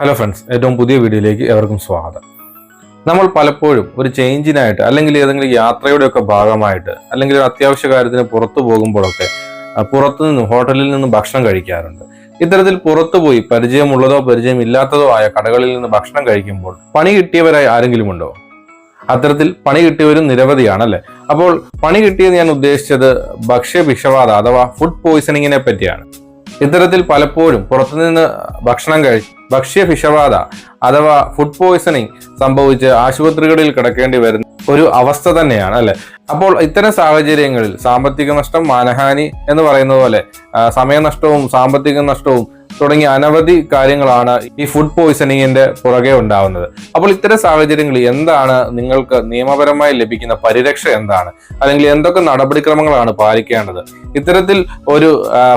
Hello friends ഏറ്റവും പുതിയ വീഡിയോയിലേക്ക് എവർക്കും സ്വാഗതം. നമ്മൾ പലപ്പോഴും ഒരു ചേഞ്ചിനായിട്ട് അല്ലെങ്കിൽ ഏതെങ്കിലും യാത്രയുടെ ഒക്കെ ഭാഗമായിട്ട് അല്ലെങ്കിൽ ഒരു അത്യാവശ്യ കാര്യത്തിന് പുറത്തു പോകുമ്പോഴൊക്കെ പുറത്തു നിന്നും ഹോട്ടലിൽ നിന്നും ഭക്ഷണം കഴിക്കാറുണ്ട്. ഇത്തരത്തിൽ പുറത്തു പോയി പരിചയമുള്ളതോ പരിചയമില്ലാത്തതോ ആയ കടകളിൽ നിന്ന് ഭക്ഷണം കഴിക്കുമ്പോൾ പണി കിട്ടിയവരായി ആരെങ്കിലും ഉണ്ടോ? അത്തരത്തിൽ പണി കിട്ടിയവരും നിരവധിയാണ് അല്ലെ? അപ്പോൾ പണി കിട്ടിയത് ഞാൻ ഉദ്ദേശിച്ചത് ഭക്ഷ്യ വിഷവാത അഥവാ ഫുഡ് പോയിസണിങ്ങിനെ പറ്റിയാണ്. ഇത്തരത്തിൽ പലപ്പോഴും പുറത്തുനിന്ന് ഭക്ഷണം കഴിച്ച് ഭക്ഷ്യ വിഷബാധ അഥവാ ഫുഡ് പോയ്സണിങ് സംഭവിച്ച് ആശുപത്രികളിൽ കിടക്കേണ്ടി വരുന്ന ഒരു അവസ്ഥ തന്നെയാണ് അല്ലെ? അപ്പോൾ ഇത്തരം സാഹചര്യങ്ങളിൽ സാമ്പത്തിക നഷ്ടം മാനഹാനി എന്ന് പറയുന്നത് പോലെ സമയനഷ്ടവും സാമ്പത്തിക നഷ്ടവും തുടങ്ങിയ അനവധി കാര്യങ്ങളാണ് ഈ ഫുഡ് പോയ്സണിങ്ങിന്റെ പുറകെ ഉണ്ടാവുന്നത്. അപ്പോൾ ഇത്തരം സാഹചര്യങ്ങളിൽ എന്താണ് നിങ്ങൾക്ക് നിയമപരമായി ലഭിക്കുന്ന പരിരക്ഷ എന്താണ്? അല്ലെങ്കിൽ എന്തൊക്കെ നടപടിക്രമങ്ങളാണ് പാലിക്കേണ്ടത്? ഇത്തരത്തിൽ ഒരു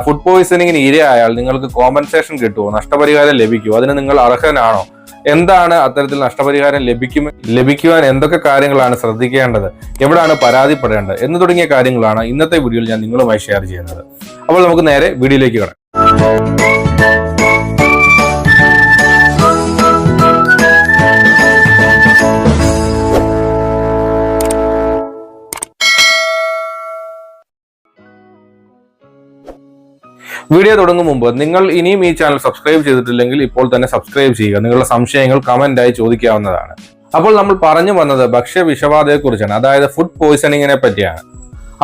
ഫുഡ് പോയ്സണിങ്ങിന് ഇരയായാൽ നിങ്ങൾക്ക് കോമ്പൻസേഷൻ കിട്ടുമോ? നഷ്ടപരിഹാരം ലഭിക്കുമോ? അതിന് നിങ്ങൾ അർഹനാണോ? എന്താണ് അത്തരത്തിൽ നഷ്ടപരിഹാരം ലഭിക്കും ലഭിക്കുവാൻ എന്തൊക്കെ കാര്യങ്ങളാണ് ശ്രദ്ധിക്കേണ്ടത്? എവിടെയാണ് പരാതിപ്പെടേണ്ടത്? എന്ന് തുടങ്ങിയ കാര്യങ്ങളാണ് ഇന്നത്തെ വീഡിയോയിൽ ഞാൻ നിങ്ങളുമായി ഷെയർ ചെയ്യുന്നത്. അപ്പോൾ നമുക്ക് നേരെ വീഡിയോയിലേക്ക് കിടക്കാം. വീഡിയോ തുടങ്ങും മുമ്പ് നിങ്ങൾ ഇനിയും ഈ ചാനൽ സബ്സ്ക്രൈബ് ചെയ്തിട്ടില്ലെങ്കിൽ ഇപ്പോൾ തന്നെ സബ്സ്ക്രൈബ് ചെയ്യുക. നിങ്ങളുടെ സംശയങ്ങൾ കമന്റായി ചോദിക്കാവുന്നതാണ്. അപ്പോൾ നമ്മൾ പറഞ്ഞു വന്നത് ഭക്ഷ്യ വിഷബാധയെ കുറിച്ചാണ്. അതായത് ഫുഡ് പോയിസണിങ്ങിനെ പറ്റിയാണ്.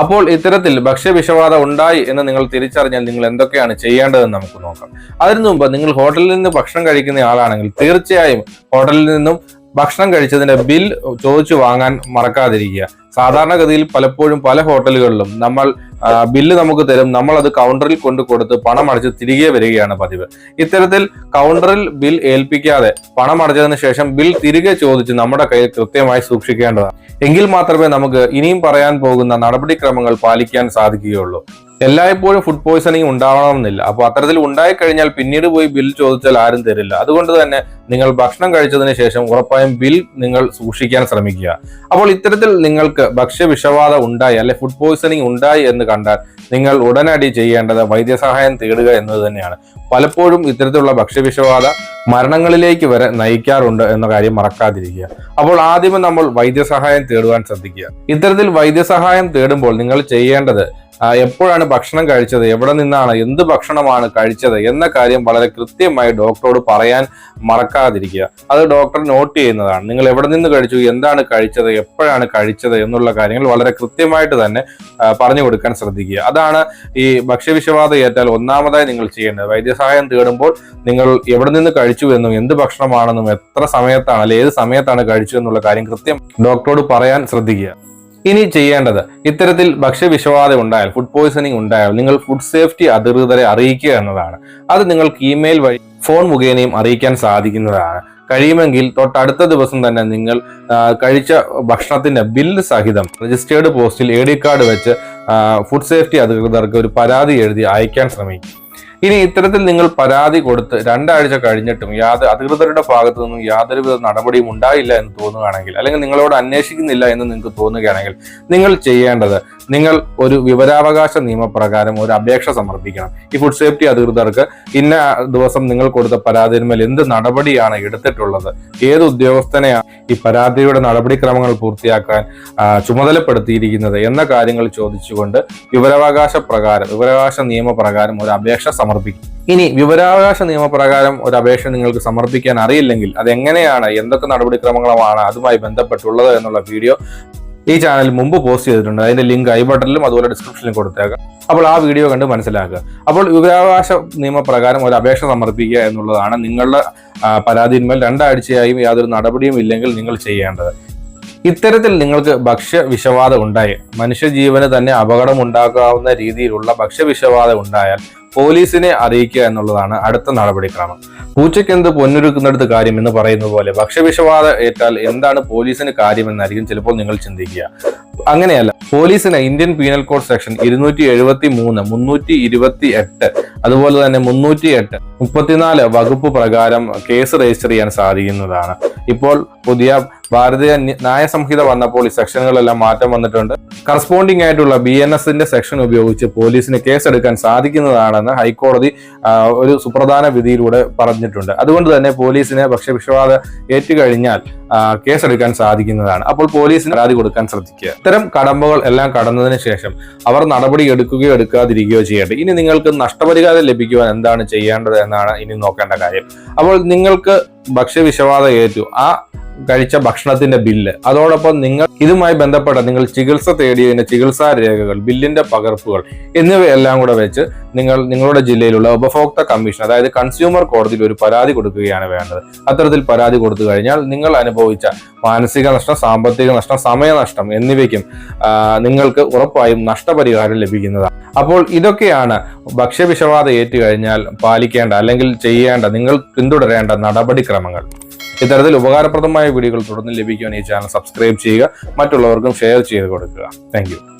അപ്പോൾ ഇത്തരത്തിൽ വിഷവാദം ഉണ്ടായി എന്ന് നിങ്ങൾ തിരിച്ചറിഞ്ഞാൽ നിങ്ങൾ എന്തൊക്കെയാണ് ചെയ്യേണ്ടതെന്ന് നമുക്ക് നോക്കാം. അതിനു മുമ്പ് നിങ്ങൾ ഹോട്ടലിൽ നിന്ന് ഭക്ഷണം കഴിക്കുന്ന ആളാണെങ്കിൽ തീർച്ചയായും ഹോട്ടലിൽ നിന്നും ഭക്ഷണം കഴിച്ചതിന്റെ ബിൽ ചോദിച്ചു വാങ്ങാൻ മറക്കാതിരിക്കുക. സാധാരണഗതിയിൽ പലപ്പോഴും പല ഹോട്ടലുകളിലും നമ്മൾ ബില്ല് നമുക്ക് തരും നമ്മൾ അത് കൗണ്ടറിൽ കൊണ്ട് കൊടുത്ത് പണം അടച്ച് തിരികെ വരികയാണ് പതിവ്. ഇത്തരത്തിൽ കൗണ്ടറിൽ ബിൽ ഏൽപ്പിക്കാതെ പണം അടച്ചതിന് ശേഷം ബിൽ തിരികെ ചോദിച്ച് നമ്മുടെ കയ്യിൽ കൃത്യമായി സൂക്ഷിക്കേണ്ടതാണ്. എങ്കിൽ മാത്രമേ നമുക്ക് ഇനിയും പറയാൻ പോകുന്ന നടപടിക്രമങ്ങൾ പാലിക്കാൻ സാധിക്കുകയുള്ളൂ. എല്ലായ്പ്പോഴും ഫുഡ് പോയ്സണിങ് ഉണ്ടാവണമെന്നില്ല. അപ്പോൾ അത്തരത്തിൽ ഉണ്ടായി കഴിഞ്ഞാൽ പിന്നീട് പോയി ബിൽ ചോദിച്ചാൽ ആരും തരില്ല. അതുകൊണ്ട് തന്നെ നിങ്ങൾ ഭക്ഷണം കഴിച്ചതിന് ശേഷം ഉറപ്പായും ബിൽ നിങ്ങൾ സൂക്ഷിക്കാൻ ശ്രമിക്കുക. അപ്പോൾ ഇത്തരത്തിൽ നിങ്ങൾക്ക് ഭക്ഷ്യ വിഷബാധ ഉണ്ടായി അല്ലെ ഫുഡ് പോയ്സണിങ് ഉണ്ടായി എന്ന് കണ്ടാൽ നിങ്ങൾ ഉടനടി ചെയ്യേണ്ടത് വൈദ്യസഹായം തേടുക എന്നത് തന്നെയാണ്. പലപ്പോഴും ഇത്തരത്തിലുള്ള ഭക്ഷ്യവിഷബാധ മരണങ്ങളിലേക്ക് വരെ നയിക്കാറുണ്ട് എന്ന കാര്യം മറക്കാതിരിക്കുക. അപ്പോൾ ആദ്യമേ നമ്മൾ വൈദ്യസഹായം തേടുവാൻ ശ്രദ്ധിക്കുക. ഇത്തരത്തിൽ വൈദ്യസഹായം തേടുമ്പോൾ നിങ്ങൾ ചെയ്യേണ്ടത് എപ്പോഴാണ് ഭക്ഷണം കഴിച്ചത്? എവിടെ നിന്നാണ്? എന്ത് ഭക്ഷണമാണ് കഴിച്ചത്? എന്ന കാര്യം വളരെ കൃത്യമായി ഡോക്ടറോട് പറയാൻ മറക്കാതിരിക്കുക. അത് ഡോക്ടർ നോട്ട് ചെയ്യുന്നതാണ്. നിങ്ങൾ എവിടെ നിന്ന് കഴിച്ചു? എന്താണ് കഴിച്ചത്? എപ്പോഴാണ് കഴിച്ചത്? എന്നുള്ള കാര്യങ്ങൾ വളരെ കൃത്യമായിട്ട് തന്നെ പറഞ്ഞു കൊടുക്കാൻ ശ്രദ്ധിക്കുക. അതാണ് ഈ ഭക്ഷ്യവിഷബാധ ഏറ്റാൽ ഒന്നാമതായി നിങ്ങൾ ചെയ്യേണ്ടത്. വൈദ്യസഹായം തേടുമ്പോൾ നിങ്ങൾ എവിടെ നിന്ന് കഴിച്ചു എന്നും എന്ത് ഭക്ഷണമാണെന്നും എത്ര സമയത്താണ് അല്ലെ ഏത് സമയത്താണ് കഴിച്ചു എന്നുള്ള കാര്യം കൃത്യം ഡോക്ടറോട് പറയാൻ ശ്രദ്ധിക്കുക. ഇനി ചെയ്യേണ്ടത് ഇത്തരത്തിൽ ഭക്ഷ്യവിഷബാധ ഉണ്ടായാൽ ഫുഡ് പോയ്സണിങ് ഉണ്ടായാൽ നിങ്ങൾ ഫുഡ് സേഫ്റ്റി അധികൃതരെ അറിയിക്കുക എന്നതാണ്. അത് നിങ്ങൾക്ക് ഇമെയിൽ വഴി ഫോൺ മുഖേനയും അറിയിക്കാൻ സാധിക്കുന്നതാണ്. കഴിയുമെങ്കിൽ തൊട്ടടുത്ത ദിവസം തന്നെ നിങ്ങൾ കഴിച്ച ഭക്ഷണത്തിന്റെ ബില്ല് സഹിതം രജിസ്റ്റേർഡ് പോസ്റ്റിൽ എ ഡി കാർഡ് വെച്ച് ഫുഡ് സേഫ്റ്റി അധികൃതർക്ക് ഒരു പരാതി എഴുതി അയക്കാൻ ശ്രമിക്കും. ഇനി ഇത്തരത്തിൽ നിങ്ങൾ പരാതി കൊടുത്ത് രണ്ടാഴ്ച കഴിഞ്ഞിട്ടും യാതൊരു അധികൃതരുടെ ഭാഗത്തു നിന്നും യാതൊരുവിധ നടപടിയും ഉണ്ടായില്ല എന്ന് തോന്നുകയാണെങ്കിൽ അല്ലെങ്കിൽ നിങ്ങളോട് അന്വേഷിക്കുന്നില്ല എന്ന് നിങ്ങൾക്ക് തോന്നുകയാണെങ്കിൽ നിങ്ങൾ ചെയ്യേണ്ടത് നിങ്ങൾ ഒരു വിവരാവകാശ നിയമപ്രകാരം ഒരു അപേക്ഷ സമർപ്പിക്കണം. ഈ ഫുഡ് സേഫ്റ്റി അധികൃതർക്ക് ഇന്ന ദിവസം നിങ്ങൾ കൊടുത്ത പരാതിന്മേൽ എന്ത് നടപടിയാണ് എടുത്തിട്ടുള്ളത്? ഏത് ഉദ്യോഗസ്ഥനെയാണ് ഈ പരാതിയുടെ നടപടിക്രമങ്ങൾ പൂർത്തിയാക്കാൻ ചുമതലപ്പെടുത്തിയിരിക്കുന്നത് എന്ന കാര്യങ്ങൾ ചോദിച്ചുകൊണ്ട് വിവരാവകാശ പ്രകാരം വിവരാവകാശ നിയമപ്രകാരം ഒരു അപേക്ഷ സമർപ്പിക്കും. ഇനി വിവരാവകാശ നിയമപ്രകാരം ഒരു അപേക്ഷ നിങ്ങൾക്ക് സമർപ്പിക്കാൻ അറിയില്ലെങ്കിൽ അത് എങ്ങനെയാണ് എന്തൊക്കെ നടപടിക്രമങ്ങളാണ് അതുമായി ബന്ധപ്പെട്ടുള്ളത് എന്നുള്ള വീഡിയോ ഈ ചാനൽ മുമ്പ് പോസ്റ്റ് ചെയ്തിട്ടുണ്ട്. അതിന്റെ ലിങ്ക് ഐ ബട്ടണിലും അതുപോലെ ഡിസ്ക്രിപ്ഷനിലും കൊടുത്തേക്കാം. അപ്പോൾ ആ വീഡിയോ കണ്ട് മനസ്സിലാക്കുക. അപ്പോൾ വിവരാവകാശ നിയമപ്രകാരം ഒരു അപേക്ഷ സമർപ്പിക്കുക എന്നുള്ളതാണ് നിങ്ങളുടെ പരാതിന്മേൽ രണ്ടാഴ്ചയായും യാതൊരു നടപടിയും ഇല്ലെങ്കിൽ നിങ്ങൾ ചെയ്യേണ്ടത്. ഇത്തരത്തിൽ നിങ്ങൾക്ക് ഭക്ഷ്യ വിഷവാദം ഉണ്ടായി. മനുഷ്യജീവന് തന്നെ അപകടം ഉണ്ടാക്കാവുന്ന രീതിയിലുള്ള ഭക്ഷ്യ വിഷവാദം ഉണ്ടായാൽ പോലീസിനെ അറിയിക്കുക എന്നുള്ളതാണ് അടുത്ത നടപടിക്രമം. പൂച്ചയ്ക്ക് എന്ത് പൊന്നൊരുക്കുന്നിടത്ത് കാര്യം എന്ന് പറയുന്ന പോലെ ഭക്ഷ്യവിഷബാധ ഏറ്റാൽ എന്താണ് പോലീസിന് കാര്യമെന്നായിരിക്കും ചിലപ്പോൾ നിങ്ങൾ ചിന്തിക്കുക. അങ്ങനെയല്ല. പോലീസിന് ഇന്ത്യൻ പീനൽ കോഡ് സെക്ഷൻ ഇരുന്നൂറ്റി എഴുപത്തി മൂന്ന് മുന്നൂറ്റി ഇരുപത്തി എട്ട് അതുപോലെ തന്നെ മുന്നൂറ്റി എട്ട് മുപ്പത്തിനാല് വകുപ്പ് പ്രകാരം കേസ് രജിസ്റ്റർ ചെയ്യാൻ സാധിക്കുന്നതാണ്. ഇപ്പോൾ പുതിയ ഭാരതീയ ന്യ- ന്യായ സംഹിത വന്നപ്പോൾ ഈ സെക്ഷനുകളെല്ലാം മാറ്റം വന്നിട്ടുണ്ട്. കറസ്പോണ്ടിങ് ആയിട്ടുള്ള ബി എൻ എസിന്റെ സെക്ഷൻ ഉപയോഗിച്ച് പോലീസിന് കേസെടുക്കാൻ സാധിക്കുന്നതാണെന്ന് ഹൈക്കോടതി ഒരു സുപ്രധാന വിധിയിലൂടെ പറഞ്ഞിട്ടുണ്ട്. അതുകൊണ്ട് തന്നെ പോലീസിന് ഭക്ഷ്യവിഷവാദ ഏറ്റുകഴിഞ്ഞാൽ കേസെടുക്കാൻ സാധിക്കുന്നതാണ്. അപ്പോൾ പോലീസിന് പരാതി കൊടുക്കാൻ ശ്രദ്ധിക്കുക. ഇത്തരം കടമ്പകൾ എല്ലാം കടന്നതിന് ശേഷം അവർ നടപടി എടുക്കുകയോ എടുക്കാതിരിക്കുകയോ ചെയ്യട്ടെ. ഇനി നിങ്ങൾക്ക് നഷ്ടപരിഹാരം ലഭിക്കുവാൻ എന്താണ് ചെയ്യേണ്ടത് എന്നാണ് ഇനി നോക്കേണ്ട കാര്യം. അപ്പോൾ നിങ്ങൾക്ക് ഭക്ഷ്യവിഷവാദം ഏറ്റു ആ കഴിച്ച ഭക്ഷണത്തിന്റെ ബില്ല്. അതോടൊപ്പം നിങ്ങൾ ഇതുമായി ബന്ധപ്പെട്ട നിങ്ങൾ ചികിത്സ തേടിയതിന്റെ ചികിത്സാ രേഖകൾ ബില്ലിന്റെ പകർപ്പുകൾ എന്നിവയെല്ലാം കൂടെ വെച്ച് നിങ്ങൾ നിങ്ങളുടെ ജില്ലയിലുള്ള ഉപഭോക്തൃ കമ്മീഷൻ അതായത് കൺസ്യൂമർ കോടതിയിൽ ഒരു പരാതി കൊടുക്കുകയാണ് വേണ്ടത്. അത്തരത്തിൽ പരാതി കൊടുത്തു കഴിഞ്ഞാൽ നിങ്ങൾ അനുഭവിച്ച മാനസിക നഷ്ടം സാമ്പത്തിക നഷ്ടം സമയനഷ്ടം എന്നിവയ്ക്കും നിങ്ങൾക്ക് ഉറപ്പായും നഷ്ടപരിഹാരം ലഭിക്കുന്നതാണ്. അപ്പോൾ ഇതൊക്കെയാണ് ഭക്ഷ്യവിഷവാദം ഏറ്റുകഴിഞ്ഞാൽ പാലിക്കേണ്ട അല്ലെങ്കിൽ ചെയ്യേണ്ട നിങ്ങൾ പിന്തുടരേണ്ട നടപടിക്രമങ്ങൾ. ഇത്തരത്തിൽ ഉപകാരപ്രദമായ വീഡിയോകൾ തുടർന്ന് ലഭിക്കുവാൻ ഈ ചാനൽ സബ്സ്ക്രൈബ് ചെയ്യുക മറ്റുള്ളവർക്കും ഷെയർ ചെയ്ത് കൊടുക്കുക. താങ്ക്